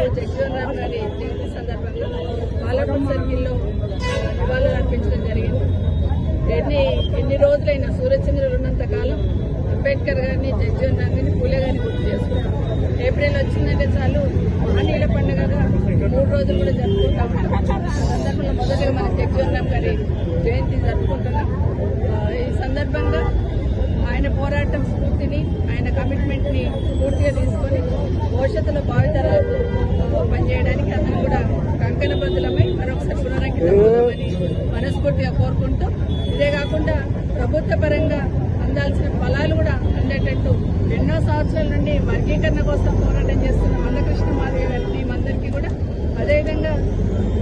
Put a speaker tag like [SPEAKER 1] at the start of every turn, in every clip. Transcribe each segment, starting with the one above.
[SPEAKER 1] ఈరోజు జగజీవన్ రామ్ గారి జయంతి సందర్భంగా పాలకొండ సర్కిల్లో నివాళులు అర్పించడం జరిగింది. ఎన్ని ఎన్ని రోజులైనా సూర్యచంద్రులు ఉన్నంత కాలం అంబేద్కర్ గారిని జగజీవన్ రామ్ గారిని పూలే గారిని గుర్తు చేసుకుంటాం. ఏప్రిల్ వచ్చిందంటే చాలు మహనీయుల పండుగగా మూడు రోజులు కూడా జరుపుకుంటా. ఉంటాం ఆ సందర్భంలో మొదటిగా మనం జగజీవన్ రామ్ గారి జయంతి జరుపుకుంటున్నాం. ఈ సందర్భంగా ఆయన పోరాటం స్ఫూర్తిని ఆయన కమిట్మెంట్ని పూర్తిగా తీసుకొని భవిష్యత్తులో భావితరాలకు పనిచేయడానికి అందరూ కూడా కంకణ బద్దులమై మరొకసారి పునరంకితమని మనస్ఫూర్తిగా కోరుకుంటూ ఇదే కాకుండా ప్రభుత్వ పరంగా అందాల్సిన ఫలాలు కూడా అందేటట్టు ఎన్నో సంవత్సరాల నుండి వర్గీకరణ కోసం పోరాటం చేస్తున్న మందకృష్ణ మాధవి గారి టీం అందరికీ కూడా అదేవిధంగా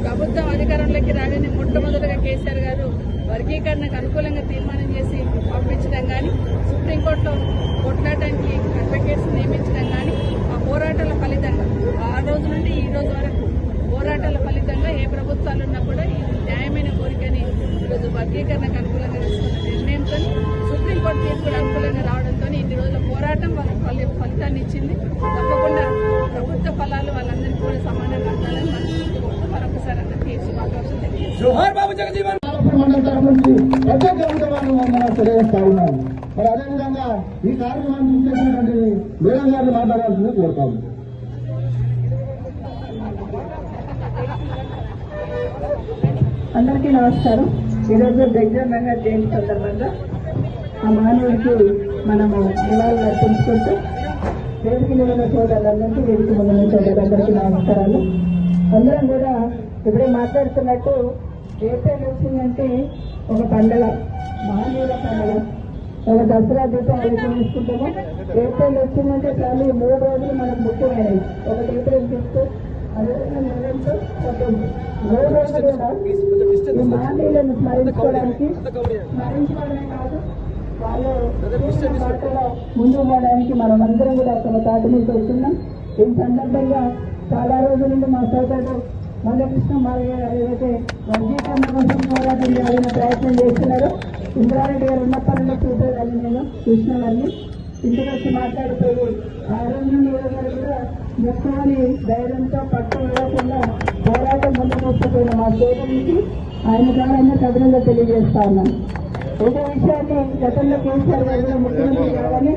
[SPEAKER 1] ప్రభుత్వం అధికారంలోకి రాగానే మొట్టమొదటిగా కేసీఆర్ గారు వర్గీకరణకు అనుకూలంగా తీర్మానం చేసి పంపించడం కానీ సుప్రీంకోర్టులో కొట్లాడటానికి అడ్వకేట్స్ నియమించడం కానీ ఆ పోరాటాల ఫలితంగా ఆ రోజు నుండి ఈ రోజు వరకు పోరాటాల ఫలితంగా ఏ ప్రభుత్వాలు ఉన్నా కూడా ఈ న్యాయమైన కోరికని ఈరోజు వర్గీకరణకు అనుకూలంగా తీసుకున్న నిర్ణయంతో సుప్రీంకోర్టు తీర్పు కూడా అనుకూలంగా రావడంతో ఇన్ని రోజుల పోరాటం వాళ్ళకి ఫలి- ఫలితాన్ని ఇచ్చింది. తప్పకుండా ప్రభుత్వ ఫలాలు వాళ్ళందరికీ కూడా సమానంగా కోరుతూ మరొకసారి అందరికీ శుభాకాంక్షలు
[SPEAKER 2] మండలి తరఫు నుంచి మనం తెలియజేస్తా ఉన్నాం మరి అదేవిధంగా ఈ కార్యక్రమాన్ని చేసినటువంటి మేడం గారిని మాట్లాడాల్సింది కోరుతాము
[SPEAKER 3] అందరికీ నమస్కారం. ఈరోజు జగజన్ నగర్ జయంతి సందర్భంగా ఆ మానవుడికి మనము నివాళులు అర్పించుకుంటూ వేదిక నిలబడిన ఉన్న సోదరులందరికీ వేదిక ముందు ఉన్న సోదరులందరికీ నమస్కారాలు. అందరం కూడా ఇప్పుడే మాట్లాడుతున్నట్టు ఏప్రిల్ వచ్చిందంటే ఒక పండగ మహానీయుల పండగ. ఒక దసరా దీపావళి తీసుకుంటాము. ఏప్రిల్ వచ్చిందంటే చాలు మూడు రోజులు మనకు ముఖ్యమైనవి. ఒకటి ఏప్రిల్ ఫిఫ్త్ అదేవిధంగా నవంబర్ పద్దెనిమిది కూడా ఈ మహనీయులను స్మరించుకోవడానికి స్మరించుకోవడమే కాదు వాళ్ళు ముందుకు పోవడానికి మనం అందరం కూడా ఒక తాటి మీద వస్తున్నాం ఈ సందర్భంగా చాలా రోజుల నుండి మా సోదరుడు మల్లకృష్ణ మారయ్య గారు ఏదైతే వర్గీకరణ కోసం పోరాటం చేయాలని ప్రయత్నం చేస్తున్నారో ఇంద్రారెడ్డి గారు ఉన్నప్పటి నుండి చూసేదాన్ని నేను చూసినవన్నీ ఇంటికి వచ్చి మాట్లాడిపోయి ఆ రోజు కూడా ముఖ్యమని ధైర్యంతో పట్టు వేయకుండా పోరాటం ముందుకొచ్చిపోయిన మా సోదరునికి ఆయన ద్వారా కథనంగా తెలియజేస్తా ఉన్నాను. ఒక విషయాన్ని గతంలో కేసీఆర్ గారు కూడా ముఖ్యమంత్రి కావాలని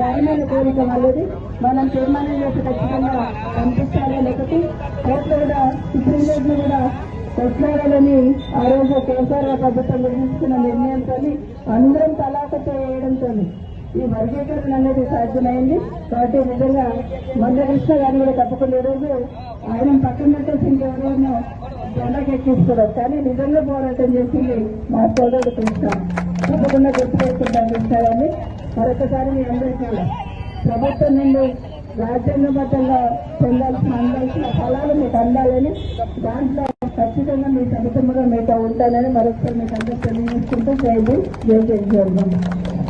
[SPEAKER 3] న్యాయమైన కోరిక వాళ్ళది. మనం తీర్మానం చేసి ఖచ్చితంగా పంపించాలి లేకపోతే కోర్టులో కూడా సుప్రీం కోర్టులో కూడా కొట్లాడాలని ఆ రోజు కేసీఆర్ గారు ప్రభుత్వం నిర్మించుకున్న నిర్ణయంతో అందరం తలాక చేయడంతో ఈ వర్గీకరణ అనేది సాధ్యమైంది. కాబట్టి నిజంగా మందకృష్ణ గారిని కూడా తప్పకుండా ఈరోజు రోజు ఆయన పక్కన పెట్టేసి ఇంకెవరైనా జెండాకెక్కిస్తున్నారు కానీ నిజంగా పోరాటం చేసింది మా సోదరుడు కృష్ణ. తప్పకుండా గుర్తుపెట్టుకుంటాం కృష్ణ గారిని. మరొకసారి మీ అందరికీ ప్రభుత్వం నుండి రాజ్యాంగబద్ధంగా పొందాల్సిన అందాల్సిన ఫలాలు మీకు అందాలని దాంట్లో ఖచ్చితంగా మీ సమితముగా మీతో ఉంటానని మరొకసారి మీకు అందరూ తెలియజేసుకుంటూ జై జై జై జై.